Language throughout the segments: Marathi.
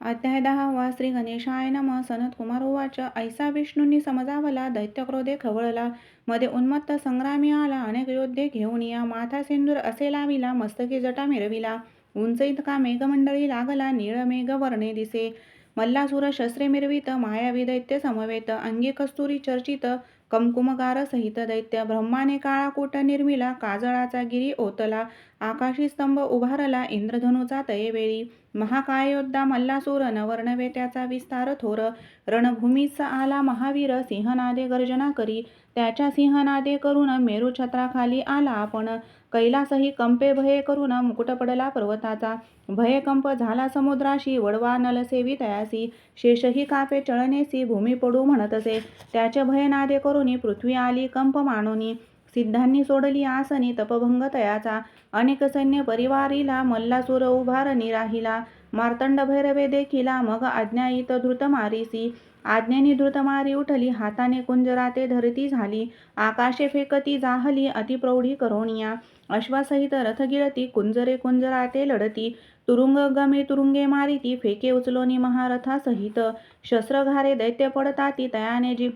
अध्याय दहावा श्री गणेशाय नम. सनत कुमार उवाच ऐसा विष्णूंनी समजावला दैत्यक्रोधे खवळला मध्ये उन्मत्त संग्रामी आला अनेक योद्धे घेऊन या माथा सिंदूर असे लाविला मस्तकी जटा मिरविला उंच इतका मेघमंडळी लागला निळ मेघ वर्णे दिसे मल्लासुर शस्त्रे मिरवित मायावी दैत्य समवेत अंगी कस्तुरी चर्चित कंकुमगार सहित दैत्य ब्रह्माने काळाकूट निर्मिला काजळाचा गिरी ओतला आकाशी स्तंभ उभारला इंद्रधनुचा तयेवेळी. महाकायोद्धा मल्लासूर नवर्णवे त्याचा विस्तार थोर. रणभूमीस आला महावीर सिंहनादे गर्जना करी. त्याच्या सिंहनादे करून मेरू छत्राखाली आला आपण. कैलासही कंपे भये करून मुकुट पडला पर्वताचा. भयकंप झाला समुद्राशी वडवा नलसेवी तयासी. शेषही कापे चळनेसी भूमी पडू म्हणतसे. त्याचे भयनादे करुनी पृथ्वी आली कंप मानोनी सिद्धांनी सोडली आसनी तपभंग तयाचा अनेक सैन्य परिवारीला मल्लासूर उभारणी राहिला मार्तंड भैरवे देखिला मग आज्ञायित धृत मारीसी आज्ञेनी धृत मारी उठली हाताने कुंजराते धरती झाली. आकाशे फेकती जाहली अतिप्रौढी करोणिया अश्वासहित रथ गिळती कुंजरे कुंजराते लढती. तुरुंग गमे तुरुंगे मारिती फेके उचलोनी महारथासहित. शस्त्रघारे दैत्य पडताती तयाने जी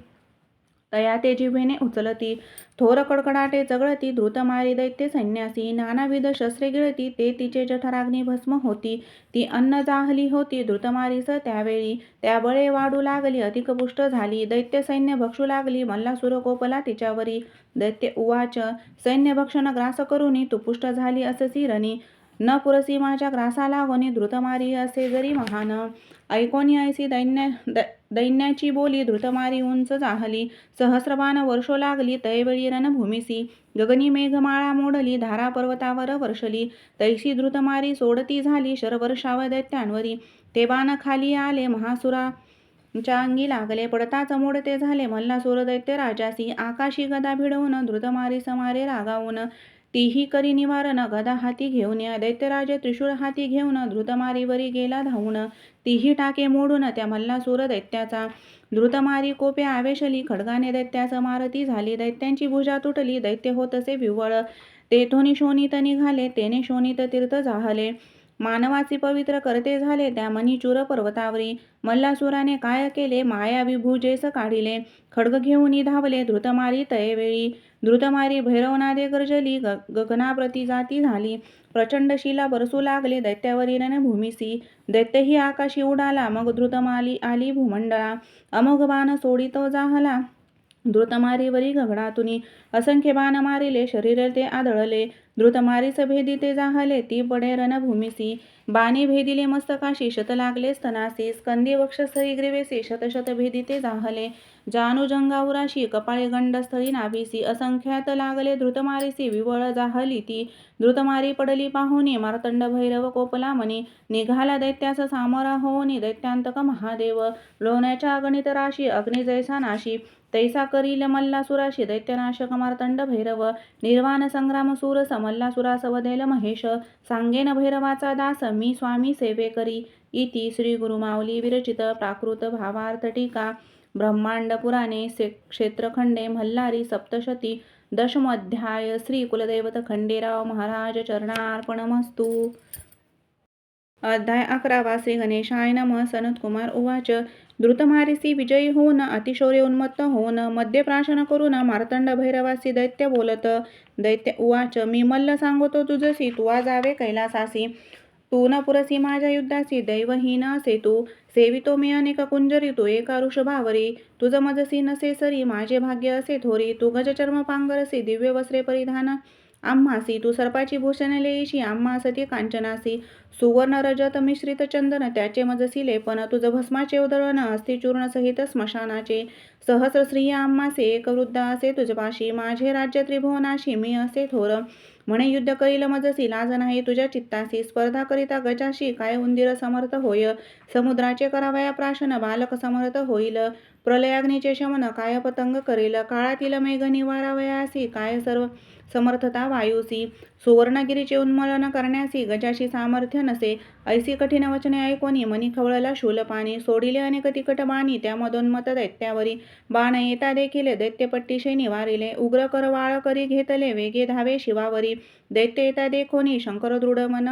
तया ते जिभेने उचलती. थोर कडकडाटे चगळती द्रुतमारी दैत्य सैन्यासी नानाविध शस्त्रे गिळती ते तिचे जठराग्नी भस्म होती. ती अन्न जाहली होती द्रुतमारीस त्यावेळी. त्या बळे वाढू लागली अधिक पुष्ट झाली. दैत्य सैन्य भक्षू लागली मल्लासुर कोपला तिच्यावरी. दैत्य उवाच सैन्य भक्षण ग्रास करुनी तू पुष्ट झाली अससी रणी न पुरसी माझ्या ग्रासाला वनी धृतमारी असे जरी महान. ऐकोनी ऐसी दैन्य द दैन्याची बोली धृतमारी उंच जाहली सहस्रबान वर्षो लागली तैवेळी रणभूमिसी. गगनी मेघमाळा मोडली धारा पर्वतावर वर्षली. तैसी धृतमारी सोडती झाली शरवर्षाव दैत्यांवरी ते बाण खाली आले महासुरा च्या अंगी लागले. पडताच मोडते झाले मल्लासुर दैत्य राजासी. आकाशी गदा भिडवून धृतमारी समारे रागावून. तीही करी निवारण गदा हाती घेऊन दैत्यराजे त्रिशूळ हाती घेऊन धृतमारीवरी गेला धावून. तीही टाके मोडून त्या मल्लासूर दैत्याचा. द्रुतमारी कोपे आवेशली खडगाने दैत्याचं मारती झाली दैत्यांची भुजा तुटली दैत्य होत असे विव्वळ. तेथोनी शोणित निघाले तेने शोणित तीर्थ जाहले. मानवाचे पवित्र करते झाले त्या मणिचूर पर्वतावरी. मल्लासुराने काय केले? माया विभुजेस काढिले. खडग घेऊन धावले धृतमारी तयेवेळी. द्रुतमारी भैरवनादे गर्जली ग गगनाप्रती जाती झाली. प्रचंड शिला बरसू लागले दैत्यावरी भूमिसी दैत्यही आकाशी उडाला मग द्रुतमाली आली भूमंडळा. अमोघ बाण सोडित जाहला द्रुतमारीवरी गगडातुनी असंख्य बाण मारिले शरीर ते आदळले. द्रुतमारीस भेदी ते जाहले ती पडे रणभूमिसी. बाणी भेदिले मस्तकाशी शत लागले स्तनासी. स्कंदी वक्षस्थळी ग्रीवेसी शतशत भेदी ते जाहले जानू जंगाउराशी कपाळे गंडस्थळी नाभिसी. असंख्यात लागले द्रुतमारीसी विवळ जाहली ती. द्रुतमारी पडली पाहुनी मार्तंड भैरव कोपला मनी निघाला दैत्यास सामोरा होऊनी दैत्यांतक महादेव. लोण्याच्या अगणित राशी अग्निजैसा नाशी तैसा करील मल्लासुराशी दैत्यनाशक मार्तंड भैरव. निर्वाण संग्राम सूर समल्लासुरासवदेल महेश सांगेन भैरवाचा दास मी स्वामी सेवे करी. इति श्री गुरुमाऊली विरचित प्राकृत भावार्थ टीका. ब्रह्मांड पुराणे से क्षेत्रखंडे मल्हारी सप्तशती. दशमध्याय श्री कुलदैवत खंडेराव महाराज चरणार्पणमस्तू. अध्याय अकरावा श्री गणेशाय नम. सनतकुमार उवाच द्रुतमारिसी विजयी होऊन अतिशौर्य उन्मत्त होऊन मद्यप्राशन करून मार्तंड भैरवासी दैत्य बोलत दैत्य उवाच मी मल्ल सांगतो तुझसी तुवा जावे कैलासासी. तू न पुरसी माझ्या युद्धासी दैवहीन असे तू. सेवितो मी अनेक कुंजरी तू एका ऋषभावरी तुझ मजसी नसे सरी माझे भाग्य असे थोरी. तू गजचर्म पांगरसी दिव्य वस्त्रे परिधान. आम्हासी तू सर्पाची भूषण लेईशी आम्हासती कांचनासी सुवर्ण रजत मिश्रित चंदन त्याचे मजसी लेपन तुझ भस्माचे उदळण अस्थिचूर्ण सहित स्मशानाचे. सहस्र स्त्रिया आम्हासे एक वृद्ध असे तुझपाशी माझे राज्य त्रिभुवनाशी मी असे थोर. म्हणे युद्ध करील मजसी लाज नाही तुझ्या चित्तासी स्पर्धा करिता गजाशी काय उंदीर समर्थ होय? समुद्राचे करावया प्राशन बालक समर्थ होईल. प्रलयाग्नीचे शमन काय पतंग करेल? काळातील मेघ निवारावयासी काय सर्व? समर्थता वायुसी. सुवर्णगिरीचे उन्मूलन करण्यासी गजाशी सामर्थ्य नसे. ऐसी कठीण वचने ऐकोनी मनी खवळला शूलपाणी सोडिले अनेक तिकट बाणी. त्यामधोन्मत दैत्यावरी. बाण येता देखील दैत्यपट्टीशे निवारिले उग्र करवाळ करी घेतले वेगे धावे शिवावरी. दैत्य येता देखोनी शंकर दृढ मन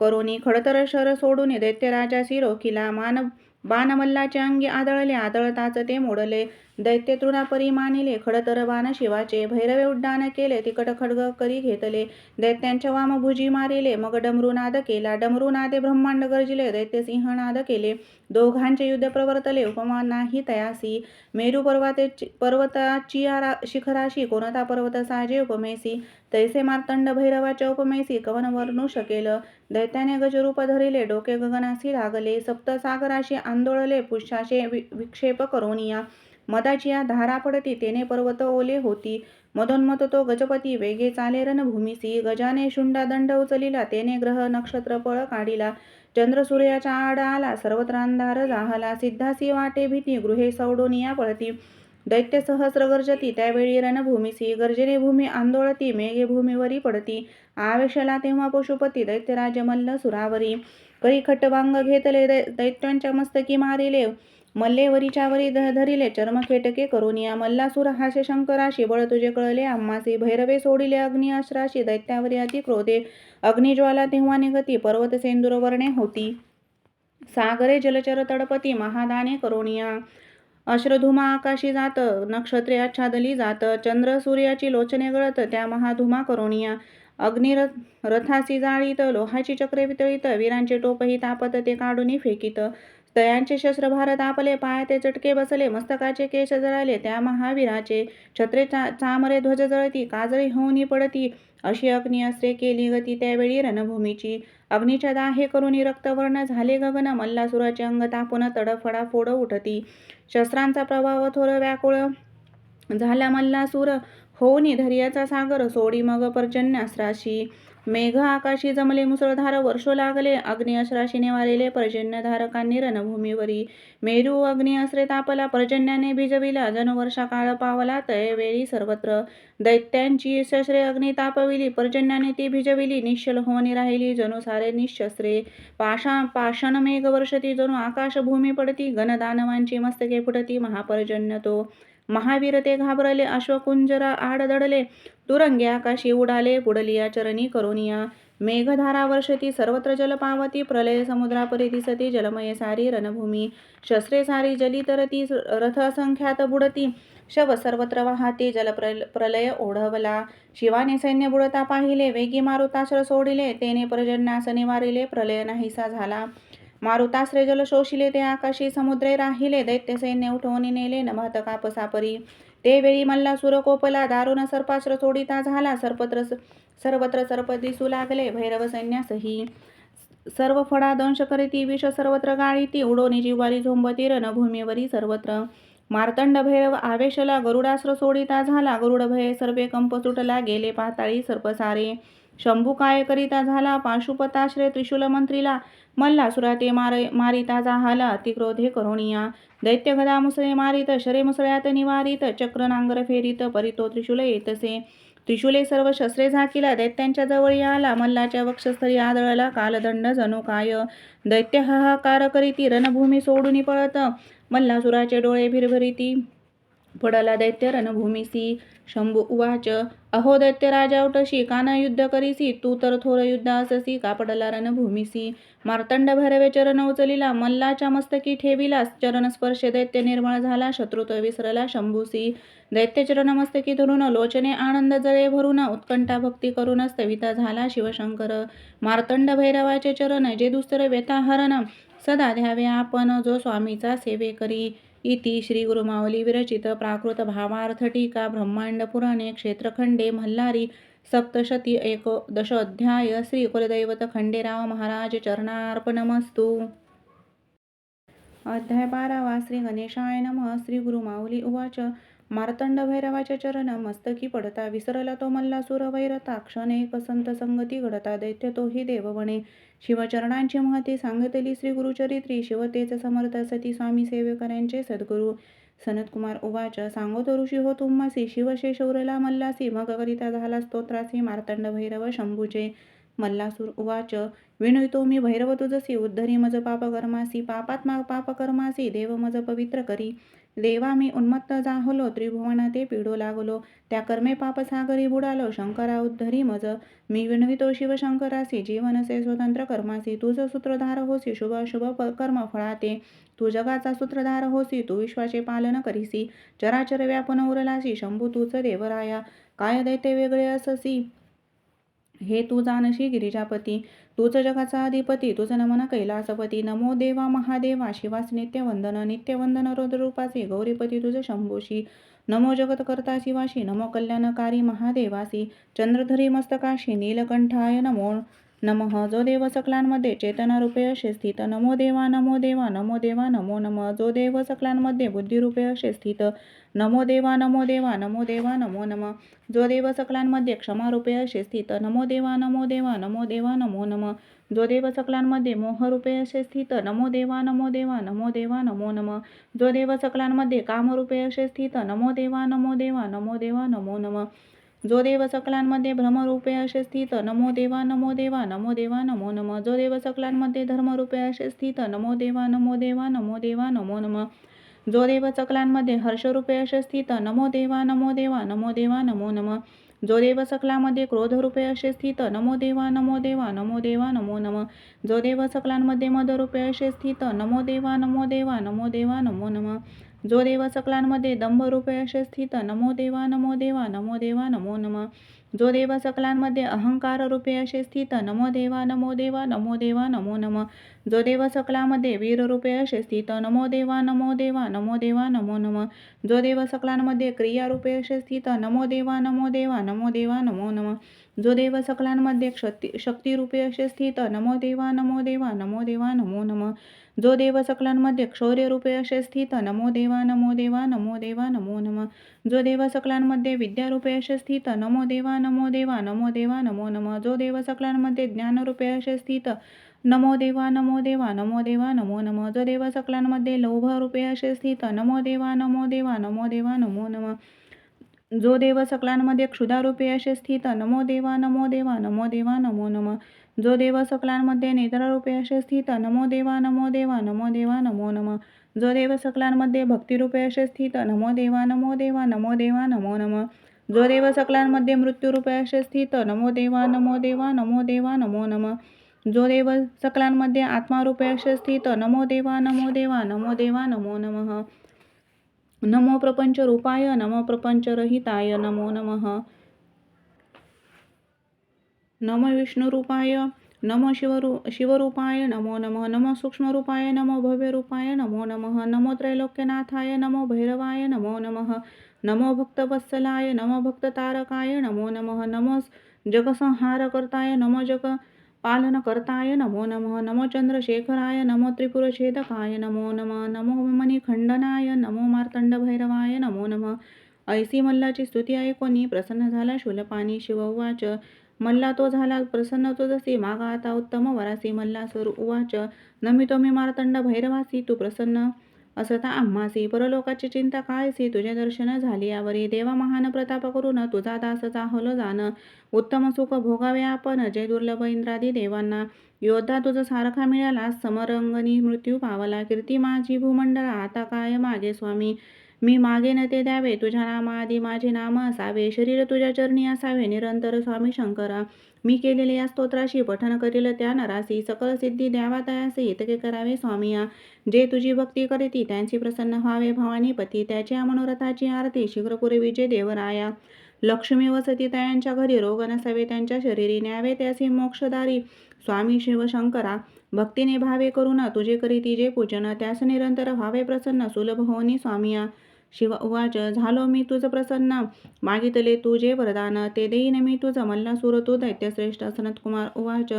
करोनी. खडतर शर सोडून दैत्यराजासी रोखिला. मान बाणमल्लाचे अंगी आदळले. आदळताच ते मोडले. दैत्य तृणापरी मानिले खडतर बाण शिवाचे भैरवे उड्डाण केले तिकट खडग करी घेतले. दैत्यांच्या वामभुजी मारिले मग डमरुनाद केला. डमरुनादे ब्रह्मांड गर्जिले दैत्य सिंहनाद केले. दोघांचे युद्ध प्रवर्तले उपमा नाही तयासी. मेरू पर्वते पर्वताची शिखराशी कोणता पर्वत साजे उपमेसी. तैसे मार्तंड भैरवाच्या उपमेसी कवन वर्णू शकेल. दैत्याने गजरूप धरिले डोके गगनासी लागले. सप्तसागराशी आंदोळले पुष्याचे वि विक्षेप करोनिया मदाची या धारा पडती तेने पर्वत ओले होती. मदोन्मत तो गजपती वेगे चाले रणभूमीसी गजाने शुंडा दंड उचलिला. तेने ग्रह नक्षत्र पळ काढिला. चंद्र सूर्याच्या आड आला. सर्वत्र अंधार जाहला सिद्धासी वाटे भीती. गृहे सौडोनिया पळती. दैत्य सहस्र गर्जती. त्यावेळी रणभूमीसी गर्जने भूमी आंदोळती. मेघे भूमीवरी पडती. आवेशला तेव्हा पशुपती. दैत्यराज मल्ल सुरावरी. करी खट्टवांग घेतले. दै दैत्यांच्या मस्तकी मारिले. मल्लेवरीच्या वरी ध धरिले चर्मखेटके करुनिया मल्लासुर हासे शंकराशी बळ तुझे कळले आम्हासी भैरवे सोडिले अग्नि अश्राशी दैत्यावरी अति क्रोधे अग्निज्वाला तेव्हा निगती पर्वत सेंदुरवर्णे होती. सागरे जलचर तडपती महादाने करुणिया अश्रधुमा आकाशी जात नक्षत्रे आच्छादली जात चंद्र सूर्याची लोचने गळत त्या महाधुमा करुणिया अग्निरथ रथासी जाळीत लोहाची चक्रे वितळीत वीरांचे टोपही तापत ते काढून फेकीत. तयांचे शस्त्र भारत आपले पाय पायाते चटके बसले मस्तकाचे केश जळाले त्या महावीराचे छत्रे चा चामरे ध्वज जळती काजळी होऊनी पडती. अशी अग्नी अस्त्रे केली गती त्यावेळी रणभूमीची. अग्नीच्या दाहे करून रक्तवर्ण झाले गगन मल्लासुराचे अंग तापून तडफडा फोड उठती. शस्त्रांचा प्रभाव थोर व्याकुळ झाला मल्लासूर. होऊनी धैर्याचा सागर सोडी मग पर्जन्यास्त्राशी. मेघ आकाशी जमले मुसळधार वर्षो लागले. अग्नी अश्राशीने वारिले पर्जन्यधारकांनी रणभूमीवरी मेरू अग्नी अस्रे तापला. पर्जन्याने भिजविला. जनवर्षा काळ पावला. तयवेळी सर्वत्र दैत्यांची शस्त्रे अग्नी तापविली. पर्जन्याने ती भिजविली. निश्चल होऊनी राहिली. जणू सारे निशस्त्रे पाषा पाषाण मेघ वर्षती जणू आकाशभूमी पडती. गणदानवांची मस्तके फुटती. महापर्जन्य तो महावीर ते घाबरले अश्वकुंजरा आड दडले तुरंगे आकाशी उडाले पुडलिया चरणी करोनिया मेघधारा वर्षती सर्वत्र जलपावती. प्रलय समुद्रापरी दिसती जलमय सारी रणभूमी. शस्त्रे सारी जलितरती रथ बुडती. शव सर्वत्र वाहते जल प्रलय ओढवला. शिवाने सैन्य बुडता पाहिले वेगी मारुताश्र सोडिले. तेने पर्जन्यास निवारिले प्रलय नाहीसा झाला. मारुताश्रे जल शोषिले ते आकाशी समुद्रे राहिले दैत्य सैन्य उठवून नेले नभत कापसापरी ते वेळी मल्ला सुरकोपला दारुण सर्पाश्र सोडिता झाला सर्पत्र सर्वत्र सर्प दिसू लागले भैरव सैन्यासही सर्व फडा दंश करीती विष सर्वत्र गाळीती उडोनी जिवारी झोंबती रणभूमीवरी सर्वत्र मार्तंड भैरव आवेशला गरुडास्त्र सोडिता झाला गरुड भय सर्वे कंप सुटला गेले पाताळी सर्पसारे शंभू काय करिता झाला पाशुपताश्रय त्रिशूल मंत्रीला मल्लासुरा ते मार मारिता जाहाला अतिक्रोधे करुणिया दैत्य गदा मुसळे मारित शरे मुसळ्यात निवारित चक्र नांगर फेरीत परितो त्रिशूल येतसे. त्रिशूले सर्व शस्त्रे झाकीला दैत्यांच्या जवळ आला मल्लाच्या वक्षस्थळी आदळला कालदंड जणू काय. दैत्य हाहाकार करीती रणभूमी सोडून पळत मल्लासुराचे डोळे भिरभरीती. पडला दैत्य रणभूमीसी शंभू उवाच अहो दैत्य राजा उठशी कान युद्ध करीसी तू तर थोर युद्ध अससी कापडला रणभूमीसी. मार्तंड भैरवे चरण उचलिला मल्लाच्या मस्तकी ठेविला चरण स्पर्श दैत्य निर्मळ झाला शत्रुत्व विसरला शंभूसी. दैत्य चरण मस्तकी धरून लोचने आनंद जळे भरून उत्कंठा भक्ती करून स्तविता झाला शिवशंकर. मार्तंड भैरवाचे चरण जे दुस्तर व्यथाहरण सदा द्यावे आपण जो स्वामीचा सेवे करी. इति श्री गुरुमावली विरचित प्राकृत भावार्थ टीका ब्रह्मांड पुराणे क्षेत्रखंडे मल्हारी सप्तशती एकोदश अध्याय श्री कुलदैवत खंडेराव महाराज चरणार्पणमस्तु. अध्याय बारावा श्री गणेशाय नमः श्री गुरुमाऊली उवाच. मार्तंड भैरवाच्या चरण मस्तकी पडता विसरला तो मल्लासुर वैरता क्षण एक संत संगती घडता दैत्य तोही देववणे शिवचरणांची महती सांगतली श्री गुरुचरित्री शिवतेच समर्थ सती स्वामी सेवेकऱ्यांचे सद्गुरू. सनतकुमार उवाच सांगतो ऋषी हो तुम्हासी शिवशेष उरला मल्लासी मग करिता झाला स्तोत्रासी मार्तंड भैरव शंभूचे. मल्लासूर उवाच विनुतो मी भैरव तुझसी उद्धरी मज पापकर्मासी पापात्मा पापकर्मासी देव मज पवित्र करी. देवा मी उन्मत्त जाहलो त्रिभुवना ते पिडो लागलो त्या कर्मे पापसागरी बुडालो शंकरा उद्धरी मज. मी विणवितो शिवशंकरासी जीवनसे स्वतंत्र कर्मासी तुझ सूत्रधार होसी शुभ शुभ कर्म फळाते. तू जगाचा सूत्रधार होसी तू विश्वाचे पालन करीसी. चराचर व्यापन उरलासी शंभू तूच देवराया. काय दैते वेगळे अससी? हे तू जानशी गिरिजापती तूच जगाचा अधिपती तुझ नमन कैलासपती. नमो देवा महादेवा शिवास नित्यवंदन नित्यवंदन रुद्ररूपासी गौरीपती तुझ शंभूशी. नमो जगतकर्ता शिवाशी नमो कल्याणकारी महादेवासी. चंद्रधरी मस्तकाशी नीलकंठाय नमो नमः जो देव सकलांमध्ये चेतनारूपे असे स्थित नमो देवा नमो देवा नमो देवा नमो नम जो देव सकलांमध्ये बुद्धिरूपे असे स्थित नमो देवा नमो देवा नमो देवा नमो नम जो देव सकलांमध्ये क्षमारूपे असे स्थित नमो देवा नमो देवा नमो देवा नमो नम जो देव सकलांमध्ये मोहरूपे असे स्थित नमो देवा नमो देवा नमो देवा नमो नम जो देव सकलांमध्ये कामरूपे असे स्थित नमो देवा नमो देवा नमो देवा नमो नम जो देव सकलांमध्ये भ्रमरूपे असे स्थित नमो देवा नमो देवा नमो देवा नमो नम जो देव सकलांमध्ये धर्मरूपे असे स्थित नमो देवा नमो देवा नमो देवा नमो नम जो देव सकलांमध्ये हर्षरूपे असे स्थित नमो देवा नमो देवा नमो देवा नमो नम जो देव सकलामध्ये क्रोधरूपे असे स्थित नमो देवा नमो देवा नमो देवा नमो नम जो देव सकलांमध्ये मदरूपे असे स्थित नमो देवा नमो देवा नमो देवा नमो नम जो देव सकलांमध्ये दंभरूपे असे स्थित नमो देवा नमो देवा नमो देवा नमो नम. जो देव सकलांमध्ये अहंकार रूपे असे स्थित नमो देवा नमो देवा नमो देवा नमो नम जो देव सकलामध्ये वीर रूपे असे स्थित नमो देवा नमो देवा नमो देवा नमो नम जो देव सकलांमध्ये क्रियारूपे असे स्थित नमो देवा नमो देवा नमो देवा नमो नम जो देव सकलांमध्ये शक्ती शक्तिरूपे असे स्थित नमो देवा नमो देवा नमो देवा नमो नम जो देव सकलांमध्ये क्षौर्यरूपे असे स्थित नमो देवा नमो देवा नमो देवा नमो नम जो देव सकलांमध्ये विद्यारूपे असे स्थित नमो देवा नमो देवा नमो देवा नमो नम जो देव सकलांमध्ये ज्ञानरूपे असे स्थित नमो देवा नमो देवा नमो देवा नमो नम जो देव सकलांमध्ये लोभरूपे असे स्थित नमो देवा नमो देवा नमो देवा नमो नम जो देव सकलांमध्ये क्षुधारूपे असे स्थित नमो देवा नमो देवा नमो देवा नमो नम जो देव सकलांमध्ये नेत्ररूपे असे स्थित नमो देवा नमो देवा नमो देवा नमो नम जो देव सकलांमध्ये भक्तिरूपे असे स्थित नमो देवा नमो देवा नमो देवा नमो नम जो देव सकलांमध्ये मृत्यूरूपे स्थित नमो देवा नमो देवा नमो देवा नमो नम. जो देव सकलांमध्ये आत्मारूपे स्थित नमो देवा नमो देवा नमो देवा नमो नमः. नमो प्रपंच रूपाय नमो प्रपंच रहिताय नमो नमः. नम विष्णुरूपाय नमो शिवरू शिवरूपाय नमो नमः. नमो सूक्ष्मरूपाय नमो भव्यरूपाय नमो नमः. नमो त्रैलोक्यनाथाय नमो भैरवाय नमो नमः. नमो भक्तवत्सलाय नमो भक्ततारकाय नमो नमः नमो जगसंहारकर्ताय नमो जग पालनकर्ताय नमो नमः नमो चंद्रशेखराय नमो त्रिपुरछेदकाय नमो नमः नमो मणिखंडनाय नमो मार्तंडभैरवाय नमो नमः। ऐसी मल्लाची स्तुती ऐकोनी प्रसन्न झाला शूलपाणी शिव उवाच मल्ला तो झाला प्रसन्न तो जसे मागा आता उत्तम वरासी मल्लासुर उवाच। नमितो मी मार्तंड भैरवासी तू प्रसन्न असता आम्हासी. परलोकाची चिंता कायसी? तुझे दर्शन झाली यावरी. देवा महान प्रताप करून तुझा दास चाहल जाण. उत्तम सुख भोगावे आपण. जय दुर्लभ इंद्रादी देवांना योद्धा तुझं सारखा मिळाला. समरंगणी मृत्यू पावला. कीर्ती माझी भूमंडळा. आता काय मागे स्वामी? मी मागे न ते द्यावे तुझ्या नामाआधी माझे नाम असावे शरीर तुझ्या चरणी असावे निरंतर स्वामी शंकरा. मी केलेले या स्तोत्राशी पठन करील त्या नरासी सकल सिद्धी द्यावा तयासी इतके करावे स्वामिया. जे तुझी भक्ती करीती त्यांची प्रसन्न व्हावे भवानी पती त्याच्या मनोरथाची आरती शीघ्रपुरे विजय देवराया. लक्ष्मी व सतीतायांच्या घरी रोग नसावे त्यांच्या शरीरी न्यावे त्याचे मोक्षदारी. स्वामी शिवशंकरा भक्तीने भावे करून तुझे करीती जे पूजन त्यास निरंतर व्हावे प्रसन्न सुलभ होनी स्वामिया. शिव उवाच झालो मी तुझं प्रसन्न. मागितले तुझे वरदान ते देईन मी तुझं मल्लासूर. तू दैत्यश्रेष्ठ सनतकुमार उवाच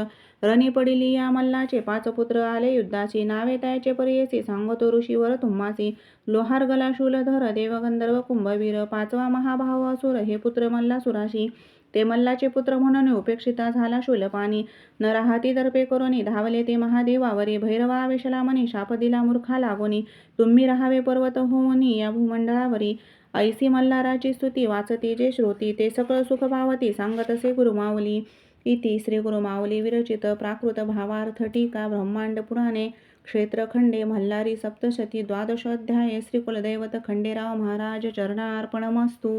रणी पडिली या मल्लाचे. पाच पुत्र आले युद्धाची नावे त्याचे परियसी. सांगतो ऋषीवर तुम्हासी. लोहार गला शूलधर देवगंधर्व कुंभवीर पाचवा महाभाव असुर. हे पुत्र मल्लासुराशी ते मल्लाचे पुत्र म्हणून उपेक्षिता झाला शूलपाणी नराहाती दर्पे करोनी धावले ते महादेवावरी भैरवा विशला मनी शाप दिला मूर्खा लागोनी तुम्ही राहावे पर्वत होऊनी या भूमंडळावरी. ऐसी मल्हाराची स्तुती वाचती जे श्रोती ते सकळ सुख पावती सांगतसे गुरुमावली इति श्री गुरुमावली विरचित प्राकृत भावार्थ टीका ब्रह्मांड पुराणे क्षेत्रखंडे मल्हारी सप्तशती द्वादशोध्याये श्री कुलदैवत खंडेराव महाराज चरणार्पणमस्तु.